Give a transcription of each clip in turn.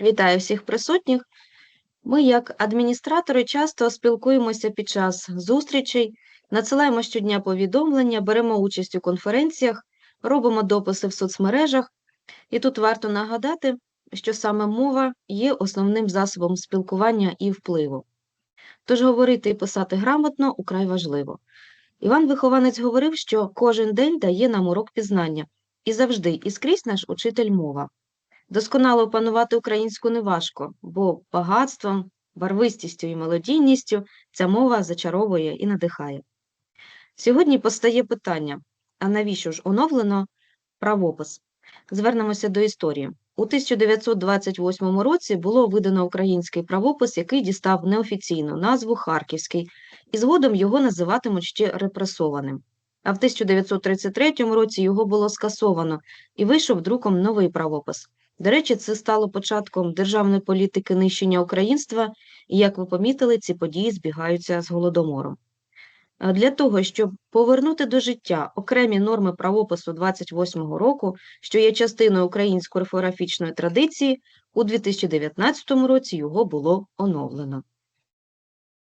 Вітаю всіх присутніх. Ми, як адміністратори, часто спілкуємося під час зустрічей, надсилаємо щодня повідомлення, беремо участь у конференціях, робимо дописи в соцмережах. І тут варто нагадати, що саме мова є основним засобом спілкування і впливу. Тож говорити і писати грамотно украй важливо. Іван Вихованець говорив, що кожен день дає нам урок пізнання, і завжди, і скрізь наш учитель мова. Досконало опанувати українську неважко, бо багатством, барвистістю і мелодійністю ця мова зачаровує і надихає. Сьогодні постає питання: а навіщо ж оновлено правопис? Звернемося до історії. У 1928 році було видано український правопис, який дістав неофіційну назву Харківський, і згодом його називатимуть ще репресованим. А в 1933 році його було скасовано і вийшов друком новий правопис. До речі, це стало початком державної політики нищення українства, і, як ви помітили, ці події збігаються з голодомором. Для того, щоб повернути до життя окремі норми правопису 28-го року, що є частиною української орфографічної традиції, у 2019 році його було оновлено.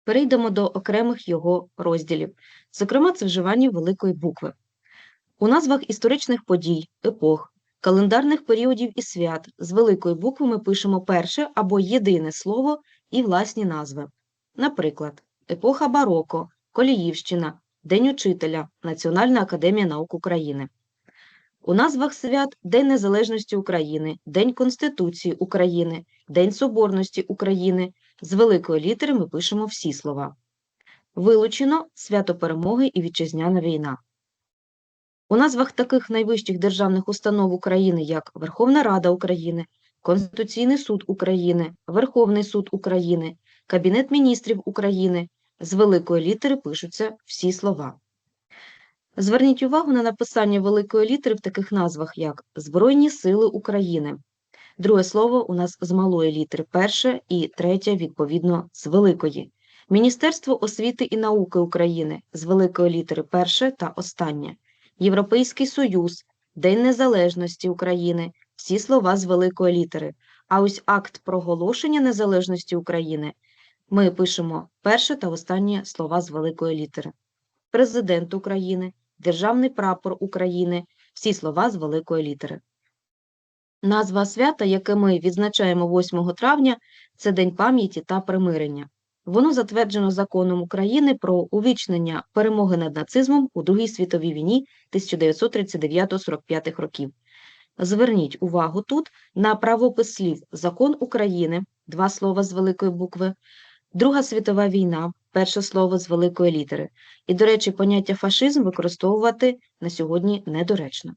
Перейдемо до окремих його розділів, зокрема, це вживання великої букви. У назвах історичних подій, епох, календарних періодів і свят з великої букви ми пишемо перше або єдине слово і власні назви. Наприклад, епоха бароко, Коліївщина, День учителя, Національна академія наук України. У назвах свят День Незалежності України, День Конституції України, День Соборності України. З великої літери ми пишемо всі слова. Вилучено свято Перемоги і Вітчизняна війна. У назвах таких найвищих державних установ України, як Верховна Рада України, Конституційний суд України, Верховний суд України, Кабінет міністрів України з великої літери пишуться всі слова. Зверніть увагу на написання великої літери в таких назвах, як Збройні Сили України. Друге слово у нас з малої літери перше і третє, відповідно, з великої. Міністерство освіти і науки України з великої літери перше та останнє. Європейський Союз, День Незалежності України, всі слова з великої літери. А ось акт проголошення незалежності України ми пишемо перше та останнє слова з великої літери. Президент України, Державний прапор України, всі слова з великої літери. Назва свята, яке ми відзначаємо 8 травня, це День пам'яті та примирення. Воно затверджено законом України про увічнення перемоги над нацизмом у Другій світовій війні 1939-45 років. Зверніть увагу тут на правопис слів Закон України, два слова з великої букви, Друга світова війна, перше слово з великої літери. І, до речі, поняття фашизм використовувати на сьогодні недоречно.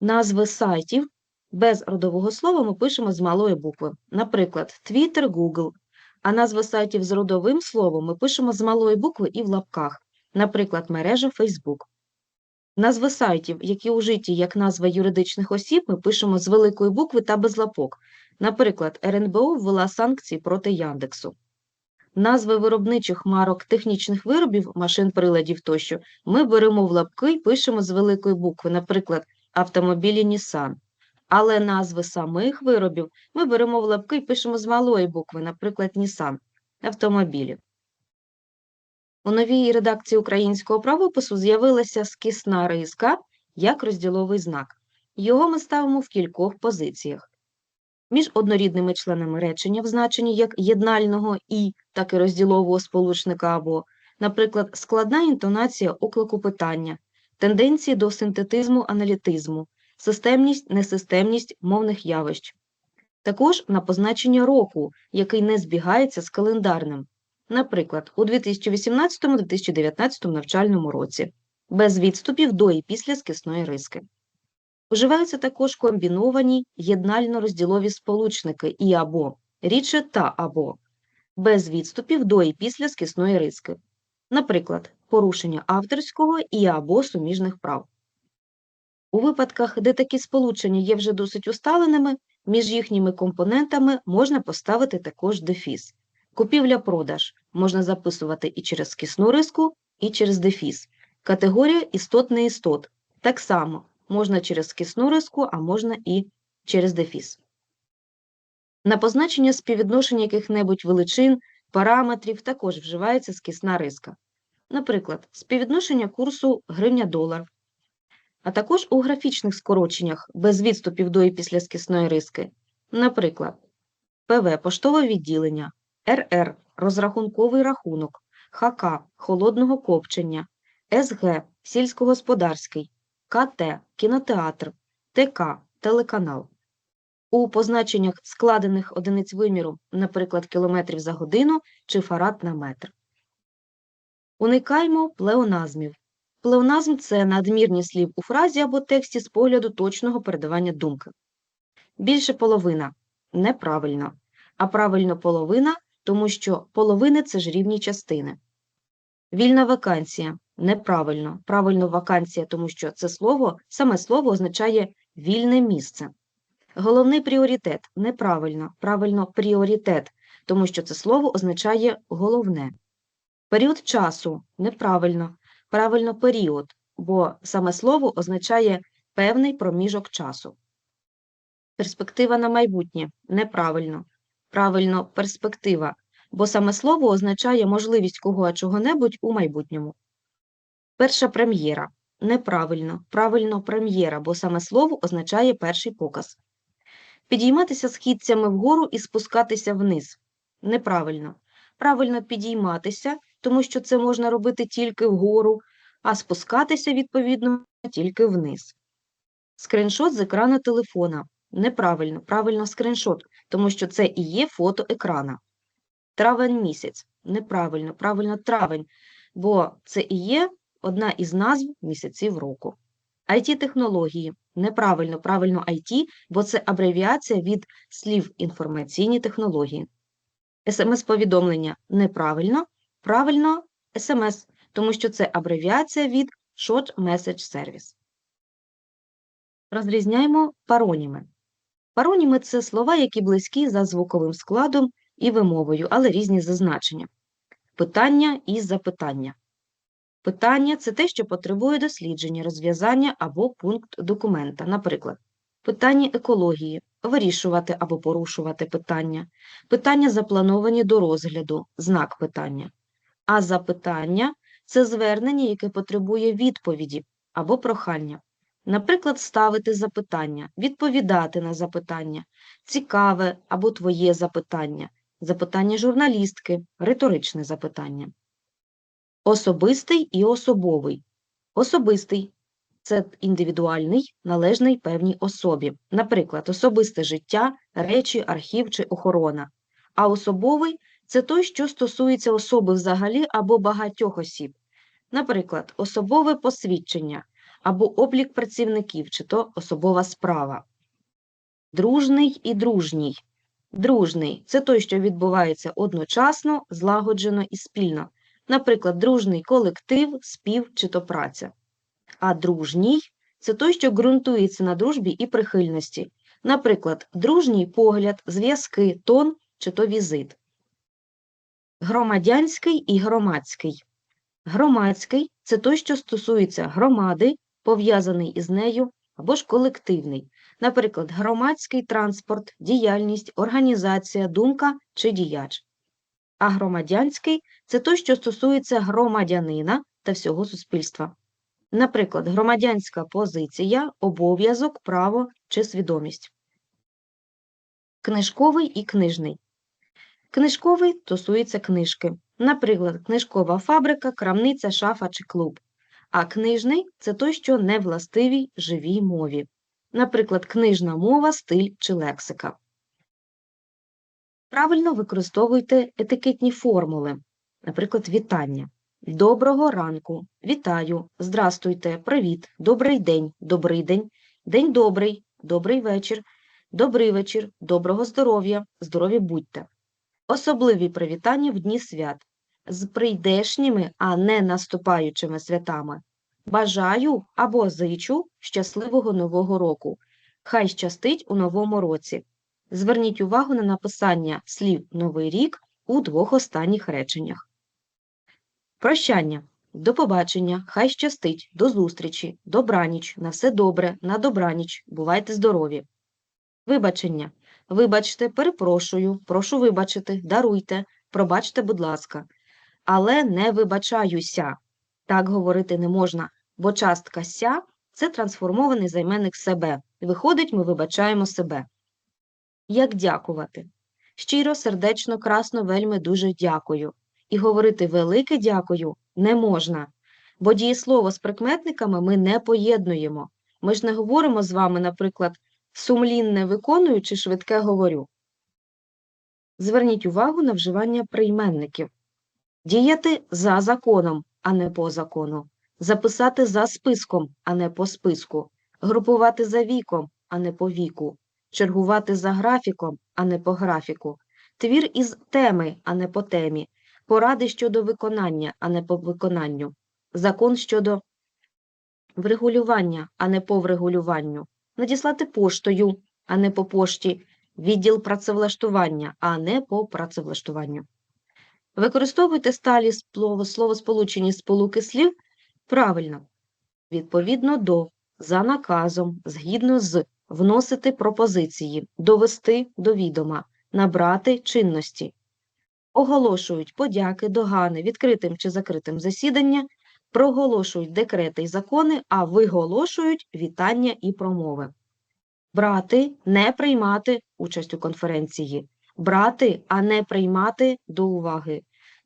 Назви сайтів без родового слова ми пишемо з малої букви. Наприклад, Twitter, Google, а назви сайтів з родовим словом ми пишемо з малої букви і в лапках, наприклад, мережа Facebook. Назви сайтів, які ужиті як назва юридичних осіб, ми пишемо з великої букви та без лапок. Наприклад, РНБО ввела санкції проти Яндексу. Назви виробничих марок технічних виробів, машин приладів тощо ми беремо в лапки і пишемо з великої букви, наприклад, автомобілі Nissan. Але назви самих виробів ми беремо в лапки і пишемо з малої букви, наприклад, Nissan автомобілів. У новій редакції українського правопису з'явилася скисна риска як розділовий знак. Його ми ставимо в кількох позиціях. Між однорідними членами речення в значенні як єднального і, так і розділового сполучника або, наприклад, складна інтонація оклику питання, тенденції до синтетизму аналітизму, системність, несистемність мовних явищ. Також на позначення року, який не збігається з календарним, наприклад, у 2018-2019 навчальному році, без відступів до і після скисної риски. Вживаються також комбіновані єднально-розділові сполучники і або, рідше та або, без відступів до і після скисної риски, наприклад, порушення авторського і або суміжних прав. У випадках, де такі сполучення є вже досить усталеними, між їхніми компонентами можна поставити також дефіс. Купівля-продаж можна записувати і через скисну риску, і через дефіс. Категорія істот. Так само можна через скисну риску, а можна і через дефіс. На позначення співвідношення яких-небудь величин, параметрів також вживається скісна риска. Наприклад, співвідношення курсу гривня-долар, а також у графічних скороченнях без відступів до і після скісної риски. Наприклад, ПВ – поштове відділення, РР – розрахунковий рахунок, ХК – холодного копчення, СГ – сільськогосподарський, КТ – кінотеатр, ТК – телеканал. У позначеннях складених одиниць виміру, наприклад, кілометрів за годину чи фарад на метр. Уникаймо плеоназмів. Плеоназм – це надмірні слів у фразі або тексті з погляду точного передавання думки. Більше половина – неправильно, а правильно половина, тому що половини – це ж рівні частини. Вільна вакансія – неправильно, правильно вакансія, тому що це слово, саме слово означає вільне місце. Головний пріоритет – неправильно, правильно пріоритет, тому що це слово означає головне. Період часу – неправильно, правильно період, бо саме слово означає певний проміжок часу. Перспектива на майбутнє – неправильно, правильно перспектива, бо саме слово означає можливість кого чого-небудь у майбутньому. Перша прем'єра – неправильно, правильно прем'єра, бо саме слово означає перший показ. Підійматися східцями вгору і спускатися вниз – неправильно. Правильно підійматися, тому що це можна робити тільки вгору, а спускатися, відповідно, тільки вниз. Скриншот з екрану телефона. Неправильно, правильно скриншот, тому що це і є фото екрана. Травень місяць. Неправильно, правильно травень, бо це і є одна із назв місяців року. IT-технології. Неправильно, правильно IT, бо це абревіація від слів інформаційні технології. СМС-повідомлення неправильно, правильно СМС, тому що це абревіація від Short Message Service. Розрізняємо пароніми. Пароніми – це слова, які близькі за звуковим складом і вимовою, але різні за значенням. Питання і запитання. Питання – це те, що потребує дослідження, розв'язання або пункт документа. Наприклад, питання екології – вирішувати або порушувати питання, питання заплановані до розгляду, знак питання. А запитання – це звернення, яке потребує відповіді або прохання. Наприклад, ставити запитання, відповідати на запитання, цікаве або твоє запитання, запитання журналістки, риторичне запитання. Особистий і особовий. Особистий – це індивідуальний, належний певній особі, наприклад, особисте життя, речі, архів чи охорона. А особовий – це той, що стосується особи взагалі або багатьох осіб, наприклад, особове посвідчення або облік працівників, чи то особова справа. Дружний і дружній. Дружний – це той, що відбувається одночасно, злагоджено і спільно. Наприклад, дружний колектив, спів чи то праця. А дружній – це той, що ґрунтується на дружбі і прихильності. Наприклад, дружній погляд, зв'язки, тон чи то візит. Громадянський і громадський. Громадський – це той, що стосується громади, пов'язаний із нею, або ж колективний. Наприклад, громадський транспорт, діяльність, організація, думка чи діяч. А громадянський – це той, що стосується громадянина та всього суспільства. Наприклад, громадянська позиція, обов'язок, право чи свідомість. Книжковий і книжний. Книжковий стосується книжки. Наприклад, книжкова фабрика, крамниця, шафа чи клуб. А книжний – це той, що не властивій живій мові. Наприклад, книжна мова, стиль чи лексика. Правильно використовуйте етикетні формули, наприклад, вітання. Доброго ранку, вітаю, здрастуйте, привіт, добрий день, добрий день, день добрий, добрий вечір, добрий вечір, доброго здоров'я, здорові будьте. Особливі привітання в дні свят з прийдешніми, а не наступаючими святами. Бажаю або зичу щасливого нового року. Хай щастить у новому році. Зверніть увагу на написання слів Новий рік у двох останніх реченнях. Прощання. До побачення, хай щастить, до зустрічі, добраніч, на все добре, на добраніч, бувайте здорові. Вибачення. Вибачте, перепрошую, прошу вибачити, даруйте, пробачте, будь ласка. Але не вибачаюся. Так говорити не можна, бо частка ся це трансформований займенник себе. Виходить, ми вибачаємо себе. Як дякувати? Щиро, сердечно, красно, вельми дуже дякую. І говорити велике дякую не можна, бо дієслово з прикметниками ми не поєднуємо. Ми ж не говоримо з вами, наприклад, сумлінне виконую чи швидке говорю. Зверніть увагу на вживання прийменників. Діяти за законом, а не по закону. Записати за списком, а не по списку. Групувати за віком, а не по віку. Чергувати за графіком, а не по графіку. Твір із теми, а не по темі. Поради щодо виконання, а не по виконанню. Закон щодо врегулювання, а не по врегулюванню. Надіслати поштою, а не по пошті. Відділ працевлаштування, а не по працевлаштуванню. Використовуйте сталі словосполучені сполуки слів правильно, відповідно до, за наказом, згідно з, вносити пропозиції, довести до відома, набрати чинності. Оголошують подяки, догани відкритим чи закритим засідання, проголошують декрети й закони, а виголошують вітання і промови. Брати, не приймати участь у конференції, брати, а не приймати до уваги,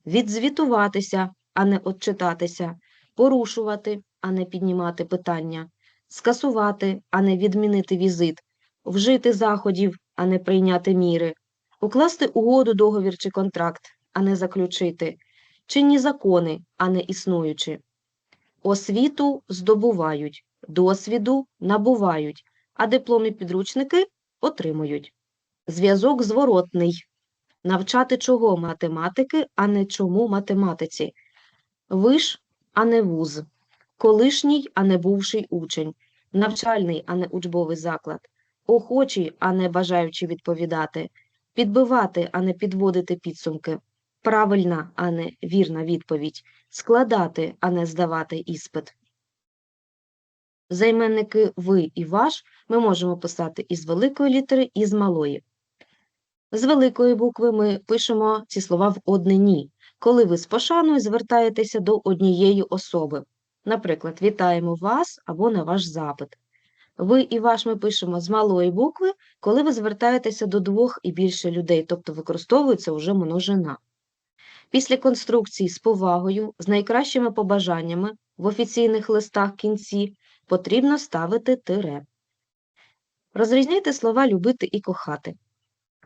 відзвітуватися, а не отчитатися, порушувати, а не піднімати питання, скасувати, а не відмінити візит, вжити заходів, а не прийняти міри, укласти угоду, договір чи контракт, а не заключити, чинні закони, а не існуючі. Освіту здобувають, досвіду набувають, а дипломи підручники отримують. Зв'язок зворотний. Навчати чого математики, а не чому математиці. Виш, а не вуз. Колишній, а не бувший учень. Навчальний, а не учбовий заклад. Охочий, а не бажаючи відповідати. Підбивати, а не підводити підсумки. Правильна, а не вірна відповідь. Складати, а не здавати іспит. Займенники ви і ваш ми можемо писати із великої літери, і з малої. З великої букви ми пишемо ці слова в однині, коли ви з пошаною звертаєтеся до однієї особи. Наприклад, вітаємо вас або на ваш запит. Ви і ваш ми пишемо з малої букви, коли ви звертаєтеся до двох і більше людей, тобто використовується вже множина. Після конструкції з повагою, з найкращими побажаннями в офіційних листах кінці потрібно ставити тире. Розрізняйте слова любити і кохати.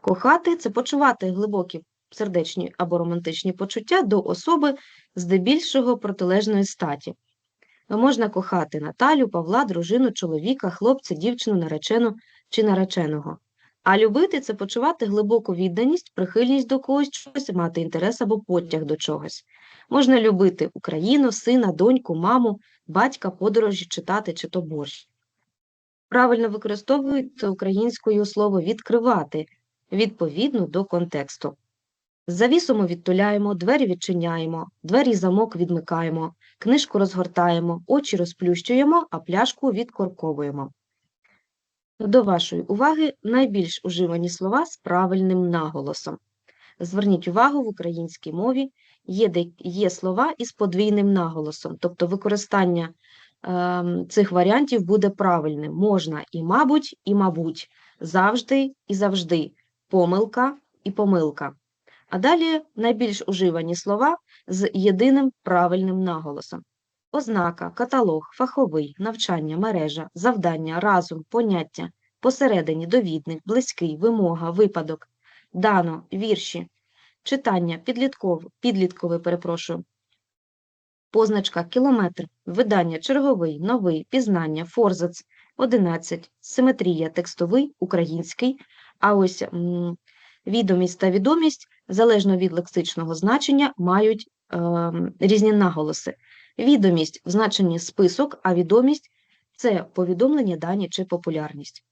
Кохати це почувати глибокі сердечні або романтичні почуття до особи здебільшого протилежної статі. Можна кохати Наталю, Павла, дружину, чоловіка, хлопця, дівчину, наречену чи нареченого. А любити це почувати глибоку відданість, прихильність до когось чогось, мати інтерес або потяг до чогось. Можна любити Україну, сина, доньку, маму, батька, подорожі, читати чи то борщ. Правильно використовують українською слово відкривати відповідно до контексту. Завісу ми відтуляємо, двері відчиняємо, двері замок відмикаємо, книжку розгортаємо, очі розплющуємо, а пляшку відкорковуємо. До вашої уваги найбільш уживані слова з правильним наголосом. Зверніть увагу, в українській мові є, є слова із подвійним наголосом, тобто використання е, цих варіантів буде правильним. Можна і мабуть, і мабуть, завжди і завжди, помилка і помилка. А далі найбільш уживані слова з єдиним правильним наголосом. Ознака, каталог, фаховий, навчання, мережа, завдання, разум, поняття, посередині, довідник, близький, вимога, випадок, дано, вірші, читання, підліткове, підліткове, перепрошую, позначка, кілометр, видання, черговий, новий, пізнання, форзац, 11, симетрія, текстовий, український, а ось м, відомість та відомість, залежно від лексичного значення, мають е, різні наголоси. Відомість в значенні список, а відомість це повідомлення, дані чи популярність.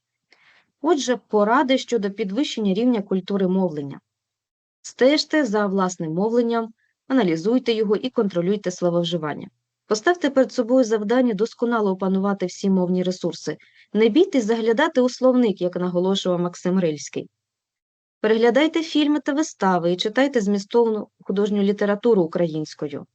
Отже, поради щодо підвищення рівня культури мовлення. Стежте за власним мовленням, аналізуйте його і контролюйте слововживання. Поставте перед собою завдання досконало опанувати всі мовні ресурси. Не бійтесь заглядати у словник, як наголошував Максим Рильський. Переглядайте фільми та вистави і читайте змістовну художню літературу українською.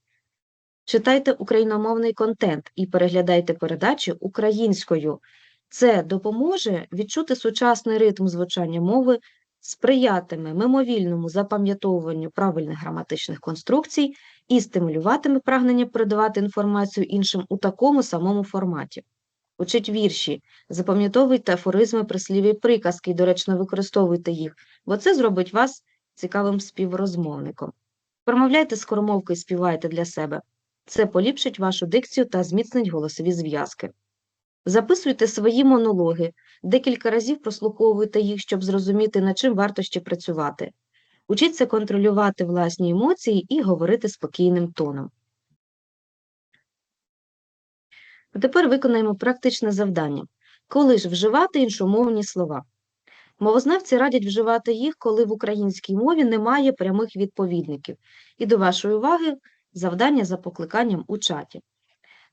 Читайте україномовний контент і переглядайте передачі українською. Це допоможе відчути сучасний ритм звучання мови, сприятиме мимовільному запам'ятовуванню правильних граматичних конструкцій і стимулюватиме прагнення передавати інформацію іншим у такому самому форматі. Учіть вірші, запам'ятовуйте афоризми, прислів'я і приказки і доречно використовуйте їх, бо це зробить вас цікавим співрозмовником. Промовляйте скоромовки і співайте для себе. Це поліпшить вашу дикцію та зміцнить голосові зв'язки. Записуйте свої монологи, декілька разів прослуховуйте їх, щоб зрозуміти, над чим варто ще працювати. Учіться контролювати власні емоції і говорити спокійним тоном. А тепер виконаємо практичне завдання. Коли ж вживати іншомовні слова? Мовознавці радять вживати їх, коли в українській мові немає прямих відповідників. І до вашої уваги завдання за покликанням у чаті.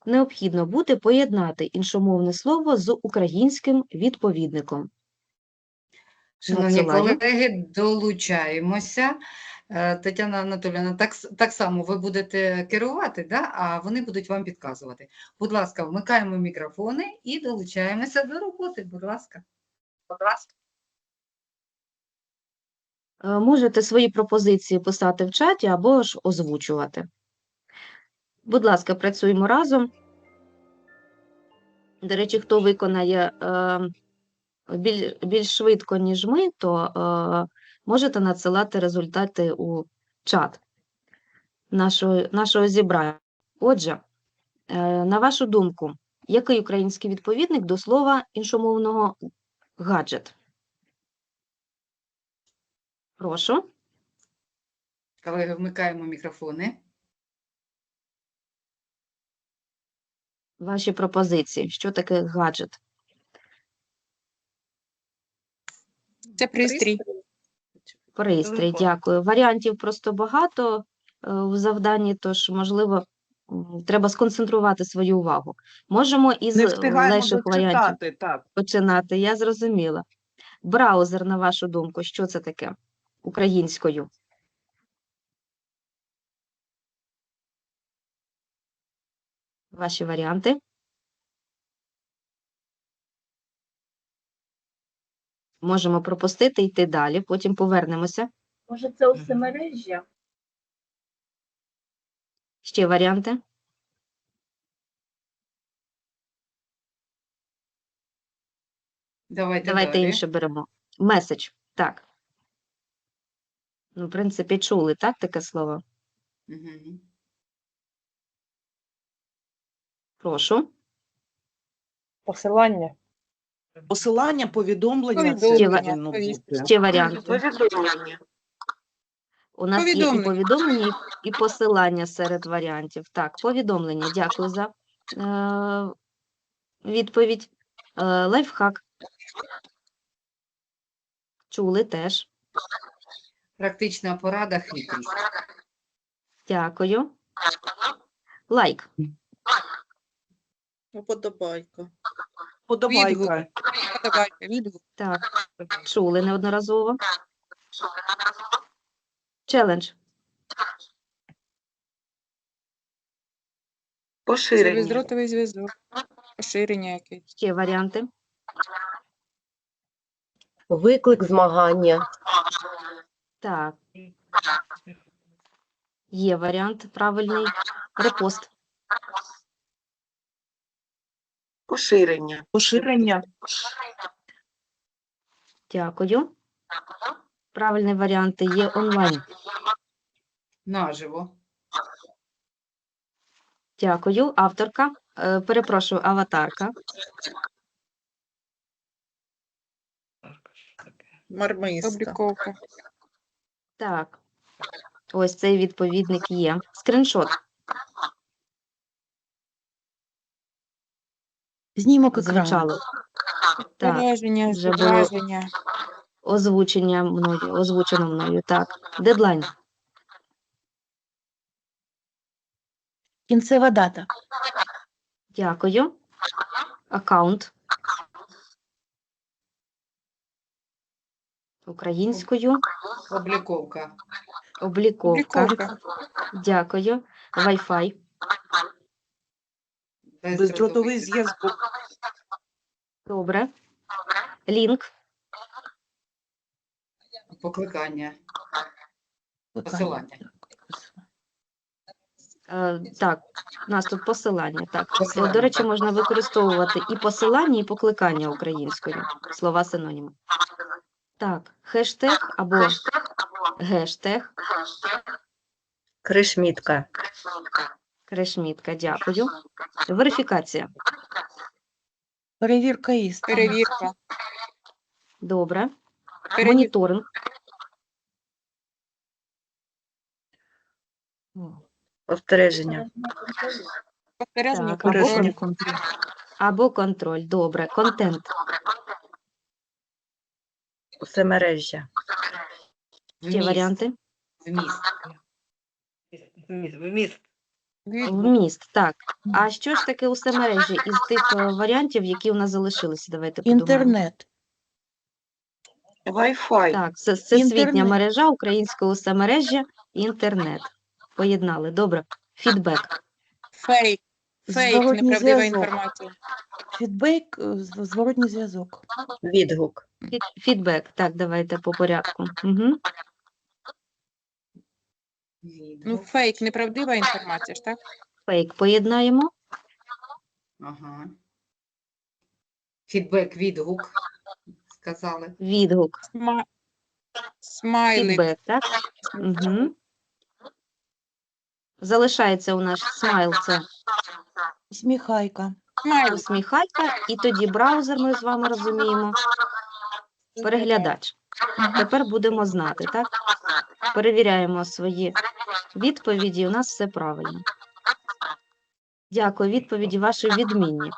Необхідно буде поєднати іншомовне слово з українським відповідником. Шановні Надсилаю. колеги, долучаємося. Е, Тетяна Анатолійовна, так, так само ви будете керувати, да? а вони будуть вам підказувати. Будь ласка, вмикаємо мікрофони і долучаємося до роботи. Будь ласка. Будь ласка. Е, Можете свої пропозиції писати в чаті або ж озвучувати. Будь ласка, працюємо разом. До речі, хто виконає е, біль, більш швидко, ніж ми, то е, можете надсилати результати у чат нашого, нашого зібрання. Отже, е, на вашу думку, який український відповідник до слова іншомовного гаджет? Прошу. Колеги, вмикаємо мікрофони. Ваші пропозиції. Що таке гаджет? Це пристрій. Пристрій, Телефон. дякую. Варіантів просто багато е, в завданні, тож, можливо, треба сконцентрувати свою увагу. Можемо із легших варіантів так. починати, я зрозуміла. Браузер, на вашу думку, що це таке українською? Ваші варіанти? Можемо пропустити, йти далі, потім повернемося. Може, це усе усемережжя? Ще варіанти? Давайте, Давайте далі. інше беремо. Меседж. Так. Ну, в принципі, чули, так, таке слово? Мгм. Прошу. Посилання. Посилання, повідомлення, це Повідомлення, повістка. Ще варіанти. Повідомлення. У нас є і Повідомлення. повідомлення, і посилання серед варіантів. Так, повідомлення. Дякую за е, відповідь. Е, лайфхак. Чули теж. Практична порада, хитрість. Дякую. Лайк. Уподобайка. Подобайка. Подобайка. Відгук. Так, чули неодноразово. Челендж. Це бездротовий зв'язок. Поширення якесь. Ще варіанти. Виклик змагання. Так. Є варіант правильний. Репост. Поширення. Поширення. Дякую. Правильні варіанти є онлайн. Наживо. Дякую. Авторка. Е, перепрошую, аватарка. Мармиска. Обліковка. Так. Ось цей відповідник є. Скріншот. Знімок Звучало. Так. Враження, вже було. Озвучення мною, озвучено мною. Так. Дедлайн. Кінцева дата. Дякую. Аккаунт. Українською Обліковка. обліковка. Обліковка. Дякую. Wi-Fi. Бездротовий зв'язок. Добре. Лінк. Покликання. Посилання. Е, так, у нас тут посилання. Так. Посилання, До речі, так. можна використовувати і посилання, і покликання українською. Слова синоніми. Так, хештег або гештег. Кришмітка. Крешмітка, дякую. Верифікація. Перевірка істини. Перевірка. Добре. Перевірка. Моніторинг. Спостереження. Спостереження. Так, або, контроль. або контроль. Добре. Контент. Усемережжя. Ті Вміст. варіанти. Вміст. Відгук. Вміст. Так. А що ж таке усе мережі із тих е, варіантів, які у нас залишилися? Давайте подумаємо. Інтернет. Wi-Fi. Так, це всесвітня Інтернет. мережа, українське усе мережжя, інтернет. Поєднали. Добре. Фідбек. Фейк. Фейк, Зворотній неправдива зв'язок. інформація. Фідбек, е, з- зворотній зв'язок. Відгук. Фід- Фідбек. Так, давайте по порядку. Угу. Ну, фейк, неправдива інформація ж, так? Фейк поєднаємо. Ага. Фідбек, відгук. Сказали. Відгук. Сма... Смайлик. Фідбек, так? Угу. Залишається у нас смайл, це Сміхайка. Смайлик. усміхайка, і тоді браузер, ми з вами розуміємо, переглядач. Тепер будемо знати, так? Перевіряємо свої відповіді, у нас все правильно. Дякую, відповіді ваші відмінні.